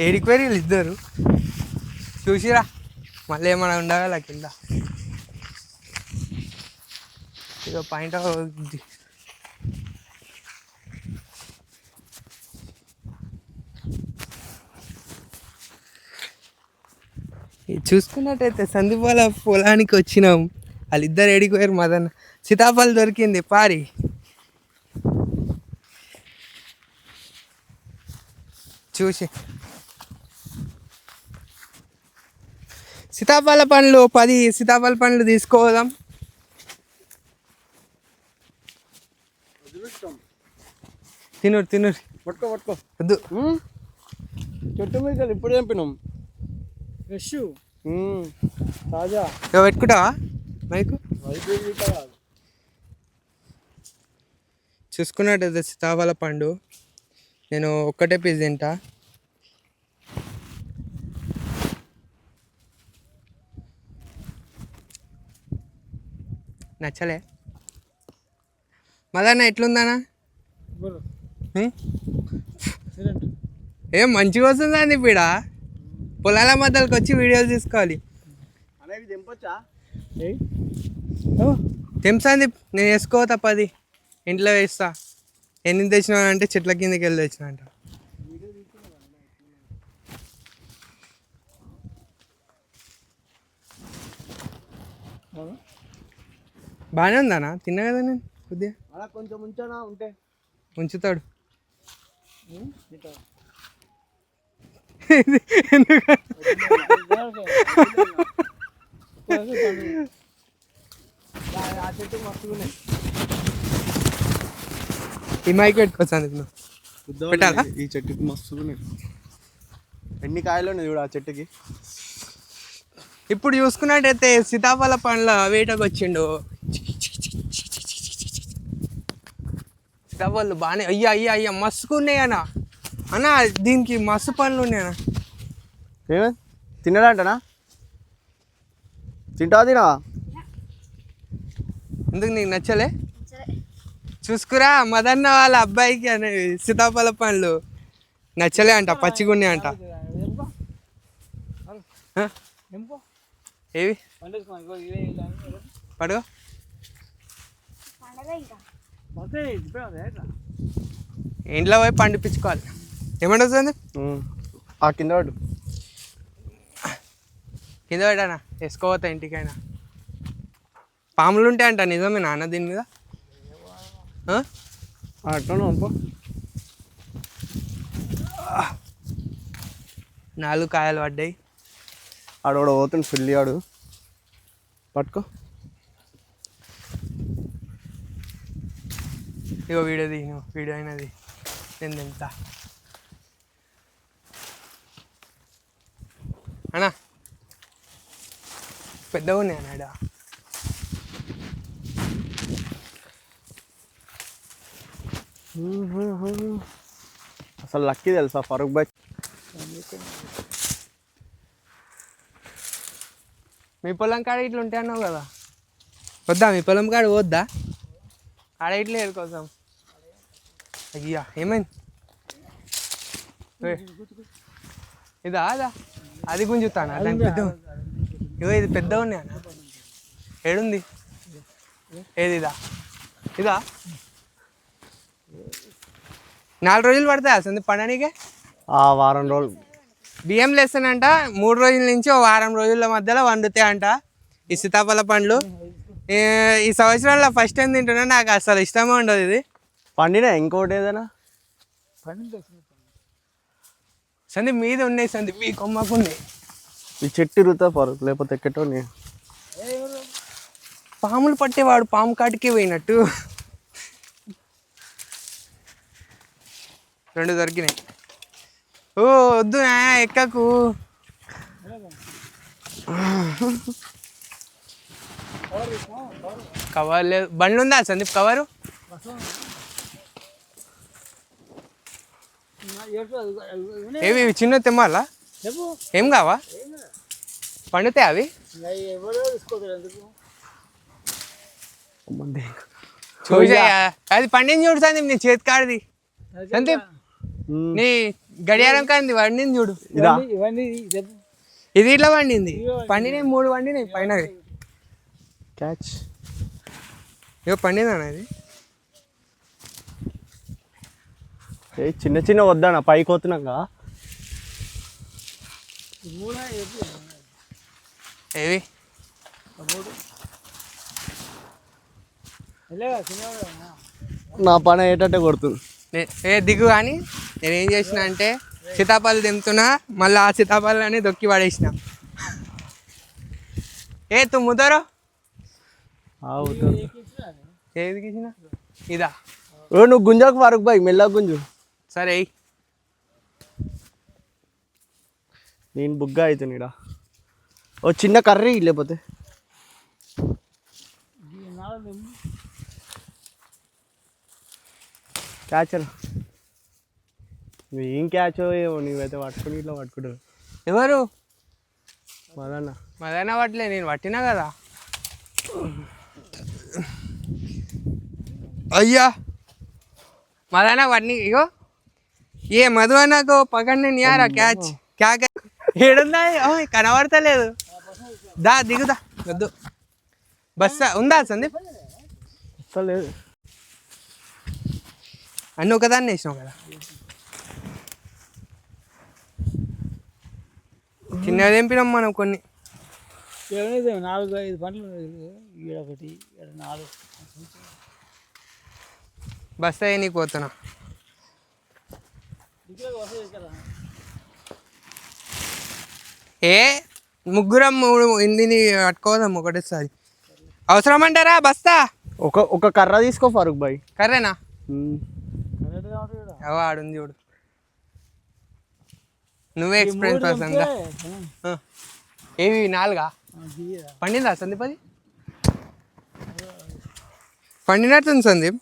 ఏడికి పోయి వీళ్ళు ఇద్దరు. చూసిరా మళ్ళీ ఏమైనా ఉండగా కింద. ఇక పాయింట్ చూసుకున్నట్టయితే సందీపాల పొలానికి వచ్చినాం. వాళ్ళిద్దరు ఏడికి పోయారు మదన్. సీతాఫలం దొరికింది పారి. చూసి. సీతాఫల పండ్లు పది సీతాఫల పండ్లు తీసుకోదాం. తినురు తినురు పట్టుకో పట్టుకో. వద్దు. చెట్టు మీద ఇప్పుడు చంపినాం. ఫ్రెష్. తాజా. ఇక పెట్టుకుంటావా? మైకు? చూసుకున్నట్టయితే సీతాఫల పండు. నేను ఒక్కటే పీస్ తింటా. నచ్చలే. మదన్న ఎట్లుందనా? ఏం మంచిగా వస్తుందా అండి పీడ పొలాల మధ్యలోకి వచ్చి వీడియోలు తీసుకోవాలి. తెంపంది నేను వేసుకో తప్పది. ఇంట్లో వేస్తా. ఎన్ని తెచ్చినా అంటే చెట్ల కిందకి వెళ్ళి తెచ్చిన అంట. బాగానే ఉందానా తిన్నా కదా నేను కొద్దిగా? అలా కొంచెం ఉంచానా ఉంటే? ఉంచుతాడు. మస్తుగా ఈ మైక్ పెట్టుకోవచ్చాను నువ్వు పెట్టాలా? ఈ చెట్టుకి మస్తుగా ఎన్ని కాయలు ఉన్నాయి చూడు ఆ చెట్టుకి? ఇప్పుడు చూసుకున్నట్టయితే సీతాఫల పండ్ల వేటకు వచ్చిండు. సీతాఫలు బాగానే అయ్యా అయ్యా అయ్యా మస్తుగా ఉన్నాయి అన్న. దీనికి మస్తు పండ్లు ఉన్నాయి అన్న. ఏమే? తినడంటనా తింటావా తినా ఎందుకు నీకు నచ్చలే? చూసుకురా మదన్న వాళ్ళ అబ్బాయికి అనే సీతాఫల పండ్లు. నచ్చలే అంట పచ్చిగున్నాయి అంట? ఏవి? పడుగో ఇంట్లో పోయి పండిపించుకోవాలి. ఏమంటే వస్తుంది ఆ కింద పడు. కింద పెట్టానా వేసుకోవతా ఇంటికైనా. పాములు ఉంటాయి అంట నిజమే నాన్న దీని మీద? ఆ? అట్లా పంప నాలుగు కాయలు పడ్డాయి. ఆడోడ పోతుంది ఫుల్లి ఆడు పట్టుకో. ఇగో వీడియో దిగిన వీడియో అయినది. నేను తింటా. అన్నా. పెద్దగా ఉన్నాయి అన్నాడా అసలు లక్కీ తెలుసా ఫరూక్ బాయ్? మీ పొలం కాడ ఇట్లా ఉంటాయి అన్నావు కదా? వద్దా మీ పొలం కాడ వద్దా ఆడ ఇట్లా ఏరుకోసం అయ్యా ఏమైంది. ఇదా అదా అది గుంజుతానా దాని పెద్ద ఇగో ఇది పెద్ద ఉన్నాయి అన్న ఏడుంది? ఏది ఇదా? ఇదా? నాలుగు రోజులు పడతాయి అసలు పండడానికి ఆ వారం రోజులు. బియ్యం లేస్తానంట. మూడు రోజుల నుంచి ఓ వారం రోజుల మధ్యలో వండుతాయి అంట ఈ సీతాఫల పండ్లు. ఈ- సంవత్సరంలో ఫస్ట్ టైం తింటున్నా. నాకు అసలు ఇష్టమే ఉండదు ఇది. పండినా? ఇంకోటి ఏదైనా? సంది మీద ఉన్నాయి సంది మీ కొమ్మకు ఉన్నాయి ఈ చెట్టు ఇరుగుతా ఫరూక్ లేకపోతే ఎక్కటో నీ పాములు పట్టేవాడు పాము కాటికి పోయినట్టు. రెండు దొరికినాయి. ఓ వద్దు ఎక్కకు. కవర్ లేదు. బండ్లు ఉందా సందీప్ కవరు? ఏవి చిన్న తెమ్మాలా? ఏం కావా? పండుతాయి అవి? చూసా అది పండింది చూడు సందీప్ నీ చేతి కాడిది. సందీప్. నీ గడియారం కానీ వండింది చూడు. ఇదా. ఇవన్నీ చెప్పు ఇది. ఇట్లా వండింది. పండినాయి మూడు వండినాయి పైన. క్యాచ్. ఇగో పండిందన్న ఇది. ఏ చిన్న చిన్న వద్దానా పైకి వస్తున్నాక ఏవి నా పని అయ్యేటట్టే కొడుతుంది. ఏ దిగు కానీ నేను ఏం చేసిన అంటే సీతాఫలం తెంపుతున్నా మళ్ళీ ఆ సీతాఫలాన్ని దొక్కి పడేసిన. ఏ తు ముదరో ఏది గీసిన? ఇదా. ఓ నువ్వు గుంజకు ఫరూక్ బాయ్ మెల్లగా గుంజు. సరే. నేను బుగ్గ అవుతున్నాడా ఓ చిన్న కర్రీ లేకపోతే. క్యాచర్. ఏం క్యాచ్ ఏమో నీవైతే పట్టుకుని ఇట్లా పట్టుకుంటావు. ఎవరు? మదన్న. మదైనా పట్టలే నేను పట్టినా కదా. అయ్యా! మదైనా పట్టిన ఇగో. ఏ మధు అన్నకు పక్కన నియారా క్యాచ్ క్యా క్యా? ఏడుందా? ఓయ్, కనబడతలేదు. దా దిగుదా. వద్దు. బస్ ఉందా సందీప్? లేదు అన్నీ ఒకదాన్ని వేసినావు కదా. చిన్నగా తెంపినాం మనం కొన్ని. నాలుగు ఐదు పంటలు ఈడ ఒకటి ఈడ నాలుగు. బస్ అయ్యి నీకు పోతున్నా ఏ? ముగ్గురం మూడు ఇందిని పట్టుకోదాం ఒకటేసారి. అవసరం అంటారా బస్తా? ఒక ఒక కర్ర తీసుకో ఫరూక్ బాయ్. కర్రేనా? ఆడుంది చూడు. నువ్వే ఎక్స్పీరియన్స్ పర్సన్. ఏవి నాలుగా. పండిందా సందీప్ అది? పండినట్టుంది సందీప్?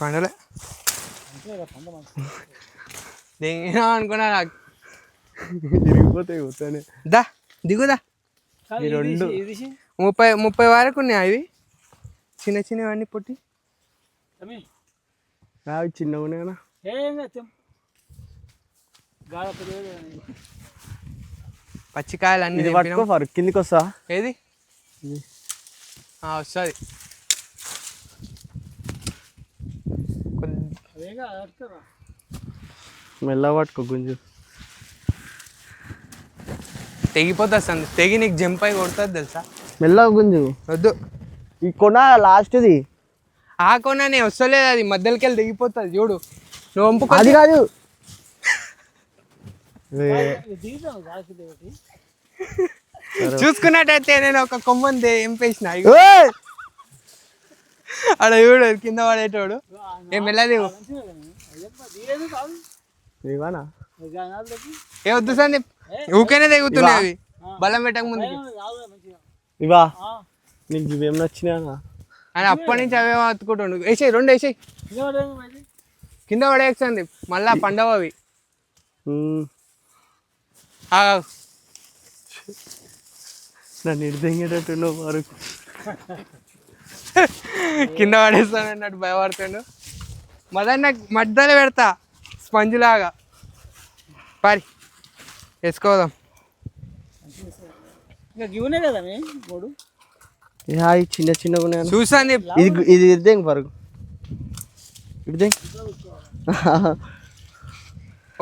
పండలే. అనుకున్నా నాకు. దా దిగుదా ఈ రెండు. ముప్పై ముప్పై వరకు ఉన్నాయి అవి చిన్న చిన్నవన్నీ పుట్టి. అవి చిన్నగా ఉన్నాయి కదా ఏం కాదు, తెంపు. గాఢ పెరిగేది అని. పచ్చికాయలు అన్ని పట్టుకో ఫరూక్ కిందికి వస్తా. ఏది. వస్తుంది? మెల్లగా పట్టుకో గుంజు. తెగిపోతుంది సంది. తెగి నీకు జంప్ అయి కొడుతుంది తెలుసా? మెల్లగా గుంజు. వద్దు. ఈ కొన లాస్ట్ది. ఆ కొననే వస్తలేదు అది. మధ్యలోకి వెళ్ళి తెగిపోతుంది. చూడు. నువ్వు అది కాదు ఏ, ఇది దిగుతాం, గాఢ ఒకటి. చూసుకున్నట్టయితే నేను ఒక కొమ్మని దే- ఎంపేసిన! ఆడ చూడు కింద పడేటోడు. ఏ తెప్పి, ఏ వద్దు సందీప్. ఊకేనే తెగుతున్నాయి అవి బలం పెట్టక ముందు. ఇవా ఆ, నీకు ఇవేం నచ్చినాయా అని అప్పటి నుంచి అవే అతుకుంటుండు వేసేయి రెండు వేసేయి. కింద పడేయకు సందీప్. మళ్ళా పండవ అవి నన్ను ఇడిదెంగేటట్టున్నావు వరకు కింద పడేస్తాను అన్నట్టు భయపడుతుండు. మదన్న మధ్యలో పెడతా స్పంజ్ లాగా. పారి వేసుకోదాం. చిన్న చిన్నగా ఉన్నాయా చూసాను ఇది ఇది ఇడిదెంగ వరకు ఇడిదెంగ.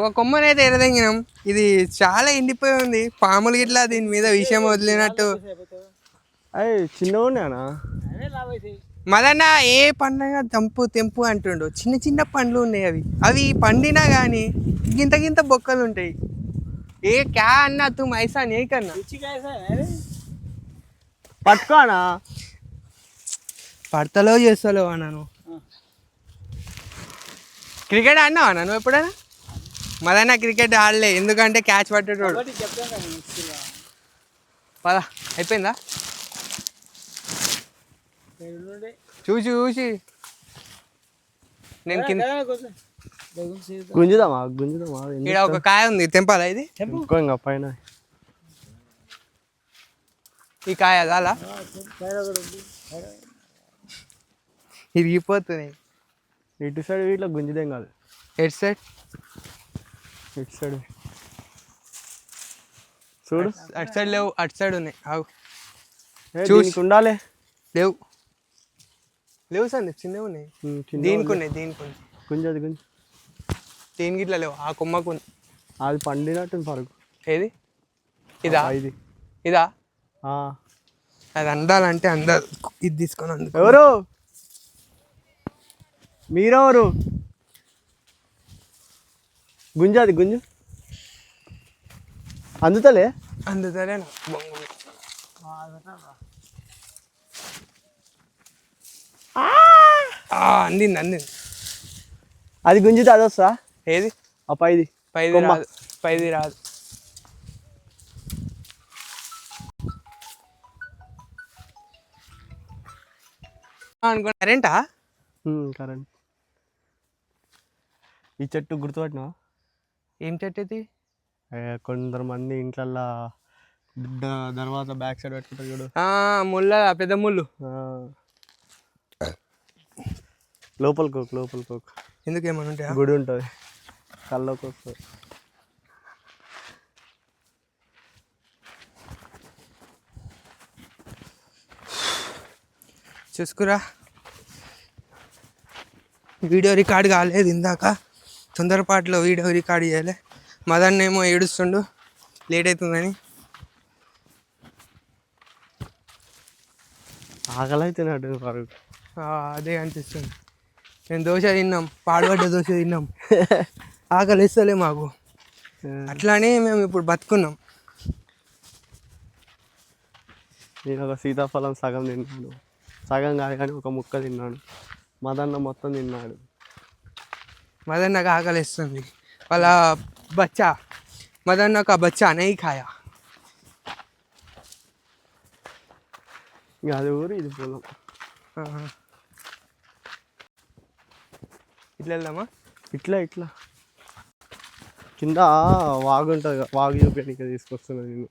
ఒక కొమ్మనైతే ఎరదెంగినాం ఇది చాలా ఎండిపోయి ఉంది. పాములు గిట్లా దీని మీద విషయం వదిలినట్టు. అయ్యి మదన్న ఏ పండుగ తంపు తెంపు అంటుండు. చిన్న చిన్న పండ్లు ఉన్నాయి అవి. అవి పండినా కానీ గింత గింత బొక్కలు ఉంటాయి. ఏ క్యా అన్నా తు మైసా నీ కన్నా. పట్టుకోనా పడతలో చేస్తలో అన్నాను క్రికెట్ ఆడినావా నువ్వు ఎప్పుడైనా? మదన్న క్రికెట్ ఆడలే ఎందుకంటే క్యాచ్ పట్టేటోడు. పద అయిపోయిందా. చూసి చూసి. నేను కింద. గుంజుదామా? గుంజుదామా? ఇక్కడ ఒక కాయ ఉంది తెంపాలా ఇది? ఇంకో పైన. ఈ కాయ. పైన. ఇరిగిపోతుంది ఇటు సైడ్ ఇట్లా గుంజుదేం కాదు. హెడ్ సెట్ ఇటు సైడ్. చూడు అటు సైడ్. లేవు అటు సైడ్ ఉన్నాయి. ఏ, చూసి. ఉండాలి. లేవు. లేవు సార్ చిన్నవి ఉన్నాయి. దీనికి ఉన్నాయి. దీనికి ఉన్నాయి. గుంజది గుంజ. దీనికి ఇట్లా లేవు ఆ కొమ్మకు ఉంది. అది పండినట్టు పరుగు. ఏది? ఇదా? ఇది. ఇదా. అది అందాలంటే అందదు ఇది తీసుకొని అందుకు. ఎవరు? మీరెవరు? గుంజది గుంజు. అందుతలే? అందుతలే అందింది అందింది. అది గుంజితే అది వస్తా ఏది? ఆ పైది. పైది. రాదు. పైది రాదు. అనుకో కరెంటా? కరెంట్. ఈ చెట్టు గుర్తుపట్టినా ఏం చెట్టు ఇది కొందరు మంది ఇంట్లల్లో తర్వాత బ్యాక్ సైడ్ పెట్టుకుంటారు చూడు. ముళ్ళ పెద్ద ముళ్ళు. లోపల కోక్ లోపల కోక్. ఎందుకు ఏమైనా ఉంటాయా గుడి ఉంటుంది. కల్లోకి వస్తుంది చూసుకురా. వీడియో రికార్డ్ కాలేదు ఇందాక. తొందరపాటులో వీడియో రికార్డ్ చేయలే. మదన్ ఏమో ఏడుస్తుండు లేట్ అవుతుందని ఆకలి అయితే నాడు పరుగు ఆ, అదే అనిపిస్తుంది. నేను దోశ తిన్నాం పాడుపడ్డ దోశ తిన్నాం. ఆకలి ఇస్తలే మాకు అట్లానే మేము ఇప్పుడు బతుకున్నాం. నేను ఒక సీతాఫలం సగం తిన్నాను. సగం కాదు కానీ ఒక ముక్క తిన్నాను. మదన్న మొత్తం తిన్నాడు. నాకు ఆకలి ఇస్తుంది వాళ్ళ నాకు ఆ బచ్చా నెయ్యి ఖాయా ఇంకా అది ఊరు ఇది పొలం. ఇట్లా వెళ్దామా? ఇట్లా ఇట్లా. కింద వాగు ఉంటుంది కదా, వాగు చూపించడానికి తీసుకొస్తున్నా నేను.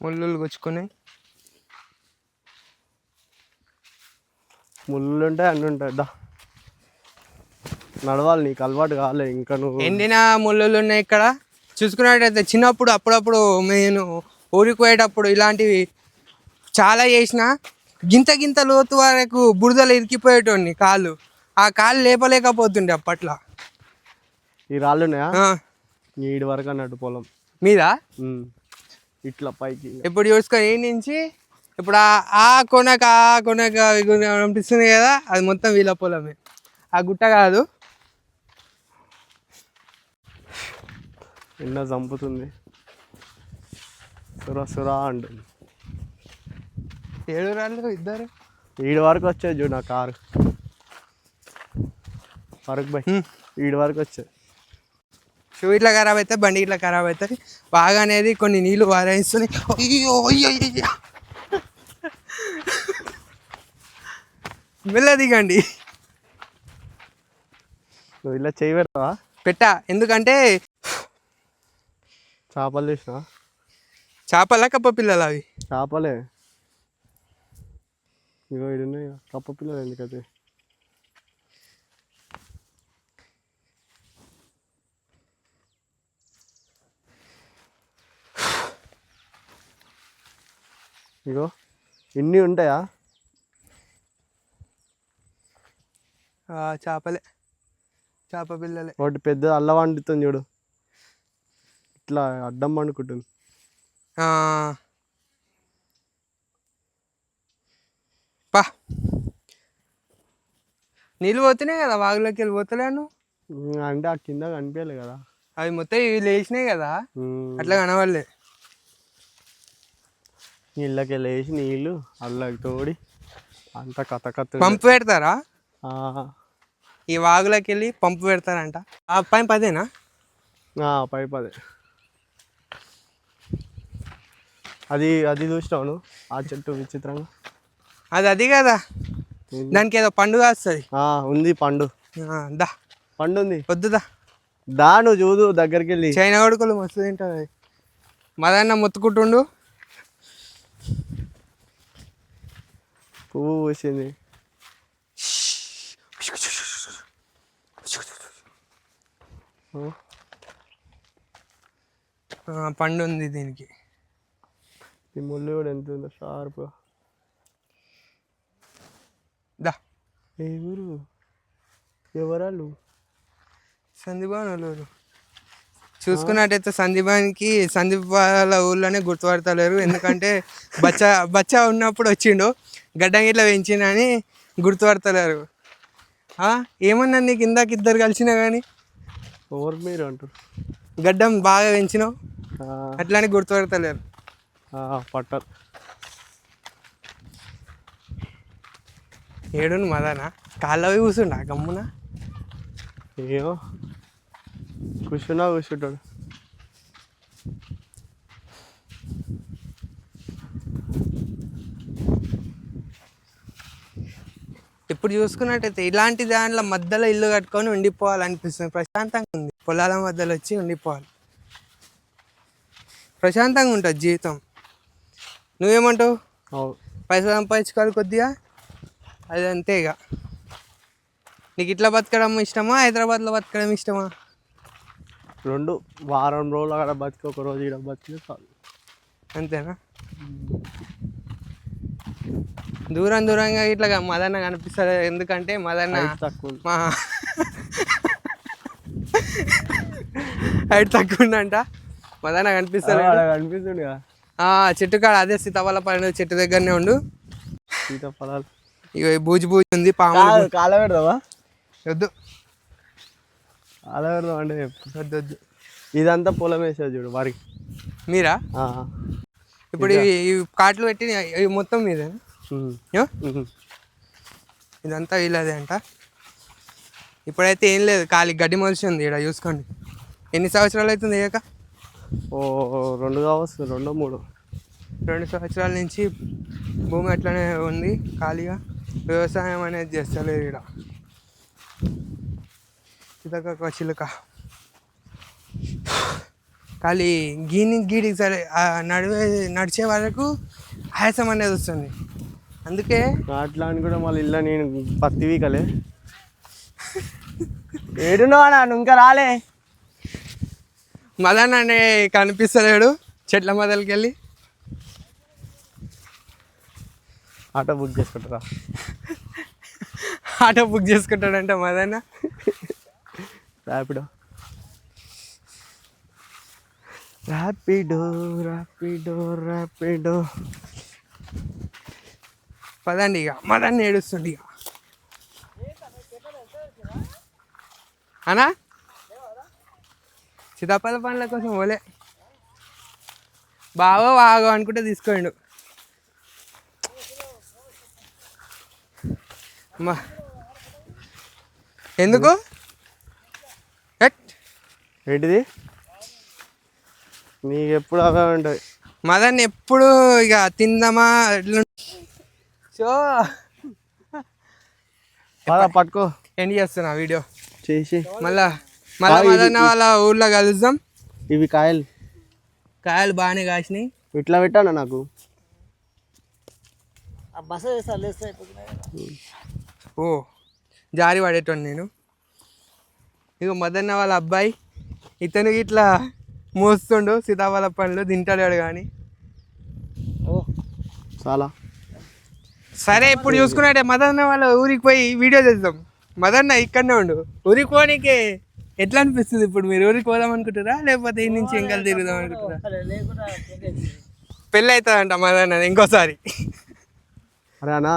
ముళ్ళు గుచ్చుకొని ముళ్ళు ఉంటాయి అన్నీ ఉంటాయి. దా. నడవాలి నీకు అలవాటు కాలే ఇంకా నువ్వు ఎండిన ముళ్ళులు ఉన్నాయి ఇక్కడ. చూసుకున్నట్టయితే చిన్నప్పుడు అప్పుడప్పుడు నేను ఊరికి పోయేటప్పుడు ఇలాంటివి చాలా చేసిన. గింత గింత లోతు వరకు బురదలు ఇరికిపోయేటోడిని కాళ్ళు. ఆ కాళ్ళు లేపలేకపోతుండే అప్పట్లో. ఈ రాళ్ళు ఉన్నాయా? ఆ, ఈడి వరకు అన్నట్టు పొలం. మీద? ఉమ్. ఇట్లా పైకి. ఇప్పుడు చూసుకొని ఈ నుంచి ఇప్పుడు ఆ ఆ కొనక ఆ కొనక అనిపిస్తుంది కదా అది మొత్తం వీళ్ళ పొలమే. ఆ గుట్ట కాదు. ఎండ చంపుతుంది. సురా సురా అంటుంది. ఏడు రాళ్ళు ఇద్దరు? ఈడి వరకు వచ్చేది చూడు నా కారు. వరకు బై. ఈడి వరకు వచ్చేది షూ ఇట్లా ఖరాబ్ అవుతాయి బండి ఇట్లా ఖరాబ్ అవుతుంది. బాగా అనేది కొన్ని నీళ్ళు వారాయిస్తున్నాయి అయ్యో అయ్యో మెల్ల దిగండి. నువ్వు ఇలా చేయి పెడతావా పెట్టా. ఎందుకంటే చేపలు తీసినా. చేపల కప్ప పిల్లలు అవి? చేపలే. ఇగో ఇది ఉన్నాయి కప్ప పిల్లలు ఎందుకైతే? ఇగో ఇన్ని ఉంటాయా? చేపలే. చేప పిల్లలే. ఒకటి పెద్ద అల్ల వండుతుంది చూడు. ఇట్లా అడ్డం వండుకుంటుంది ఆ. పా. నీళ్ళు పోతున్నాయి కదా వాగులోకి వెళ్ళి పోతలేను అంటే ఆ కింద కనిపించలే కదా. అవి మొత్తం ఇవి లేచినాయి కదా? అట్లా కనవలే నీళ్ళకి వేసి నీళ్ళు అల్లకి తోడి అంత కథ కథ పంపు పెడతారా? ఆ, ఈ వాగులోకి వెళ్ళి పంపు పెడతారంట. ఆ పైన పదేనా? ఆ, పైప్ అదే అది చూసినావు ఆ చెట్టు విచిత్రంగా. అది అది కదా? దానికి ఏదో పండుగ వస్తుంది ఉంది పండు. దా. పండు ఉంది. వద్దుదా దా. నువ్వు చూడు దగ్గరికి వెళ్ళి చైనా కొడుకులు మస్తు తింటుంది అది. మదన్న మొత్తుకుంటుండు. పువ్వు పూసింది. పండు ఉంది దీనికి. ఈ ముళ్ళు కూడా ఎంత ఉందో షార్ప్గా దా. ఏ ఊరు? ఎవరాళ్ళు? సందీపాన్ వాళ్ళు చూసుకున్నట్టయితే సందీపానికి సందీప్ వాళ్ళ ఊళ్ళోనే గుర్తుపడతలేరు. ఎందుకంటే బచ్చా బచ్చా ఉన్నప్పుడు వచ్చిండు. గడ్డం ఇట్లా పెంచిండని గుర్తుపడతలేరు. ఏమన్నా నీకు ఇందాక ఇద్దరు కలిసినా కానీ ఎవరు మీరు అంటారు గడ్డం బాగా పెంచినావు. అట్లానే గుర్తుపడతలేరు. పట్టారు ఏడును మదనా? కాళ్ళవి కూర్చుండా గమ్మున? ఏమో. కూర్చున్నా కూర్చుంటాడు ఇప్పుడు చూసుకున్నట్టయితే ఇలాంటి దాంట్లో మధ్యలో ఇల్లు కట్టుకొని ఉండిపోవాలనిపిస్తుంది. ప్రశాంతంగా ఉంది. పొలాల మధ్యలో వచ్చి ఉండిపోవాలి. ప్రశాంతంగా ఉంటుంది జీవితం. నువ్వేమంటావు? పైసలు సంపాదించుకోవాలి కొద్దిగా? అది అంతే ఇక. నీకు ఇట్లా బతకడం ఇష్టమా? హైదరాబాద్లో బతకడం ఇష్టమా? రెండు వారం రోజులు అక్కడ బతికి ఒక రోజు ఇక్కడ బతికి చాలు. అంతేనా? దూరం దూరంగా ఇట్లా మదన్న కనిపిస్తుంది ఎందుకంటే మదన్న. మా హైట్ తక్కువ ఉందంట. మదన్న కనిపిస్తాడు ఆడ కనిపిస్తుంది కదా. చెట్టు కాడ అదే సీతాఫల పైన చెట్టు దగ్గరనే ఉండు. సీతాఫలాలు. ఇగో ఈ బూజు బూజు ఉంది పాములు కాల పెడదావా వద్దు. కాల పెడదాం అంటే. వద్దు వద్దు. ఇదంతా పొలం వేసేది చూడు వరికి మీరా. ఇప్పుడు ఇవి కాట్లు పెట్టి ఇవి మొత్తం మీదే. ఇదంతా వీళ్ళదే అంట. ఇప్పుడైతే ఏం లేదు ఖాళీ గడ్డి మొలిసి ఉంది ఇక్కడ చూసుకోండి. ఎన్ని సంవత్సరాలు అవుతుంది ఏక ఓ రెండు కావచ్చు రెండో మూడు. రెండు సంవత్సరాల నుంచి భూమి అట్లనే ఉంది ఖాళీగా. వ్యవసాయం అనేది చేస్తలేదు ఇక్కడ ఇదొక చిలుక. ఖాళీ గీని గీడికి సరే నడివే నడిచే వరకు ఆయాసం అనేది వస్తుంది. అందుకే అట్లా అని కూడా మళ్ళీ ఇల్లు నేను పత్తి వీకలే ఏడున్నావా ఇంకా రాలే. మదన్ అనే కనిపిస్తలేడు చెట్ల మొదలకి వెళ్ళి ఆటో బుక్ చేసుకుంటారా? Auto book చేసుకుంటాడంట Madanna Rapido Rapido Rapido Rapido పదండి ఇక మదన్ ఏడుస్తుండి ఇక. అనా? సీతాఫల పండ్ల కోసం ఓలే బావో బాగో అనుకుంటే తీసుకోండు. అమ్మా. ఎందుకు? ఏంటిది? నీకు ఎప్పుడు అవే ఉంటాయి మదన్ ఎప్పుడు ఇక తిందామా? ఎట్లా సో పట్టుకో. ఎండ్ చేస్తున్నా వీడియో. చేసి మళ్ళా మళ్ళా మదన్న వాళ్ళ ఊర్లో కలుద్దాం. ఇవి కాయలు. కాయలు బాగానే కాసినాయి. ఇట్లా పెట్టాను నాకు. ఓ జారి పడేటోని నేను. ఇక మదన్న వాళ్ళ అబ్బాయి ఇతను ఇట్లా మోస్తుండు సీతాఫల పండ్లు తింటాడు కానీ ఓ. చాలా. సరే ఇప్పుడు చూసుకున్నట్టే మదన్న వాళ్ళ ఊరికి పోయి వీడియో చేద్దాం. మదన్న ఇక్కడనే ఉండు. ఊరికి పోనీకి ఎట్లా అనిపిస్తుంది ఇప్పుడు? మీరు ఊరికి పోదాం అనుకుంటారా లేకపోతే ఈ నుంచి ఇంకా తిరుగుదాం అనుకుంటారా పెళ్ళి అవుతుందంట మదన్న ఇంకోసారి. అరే అన్నా.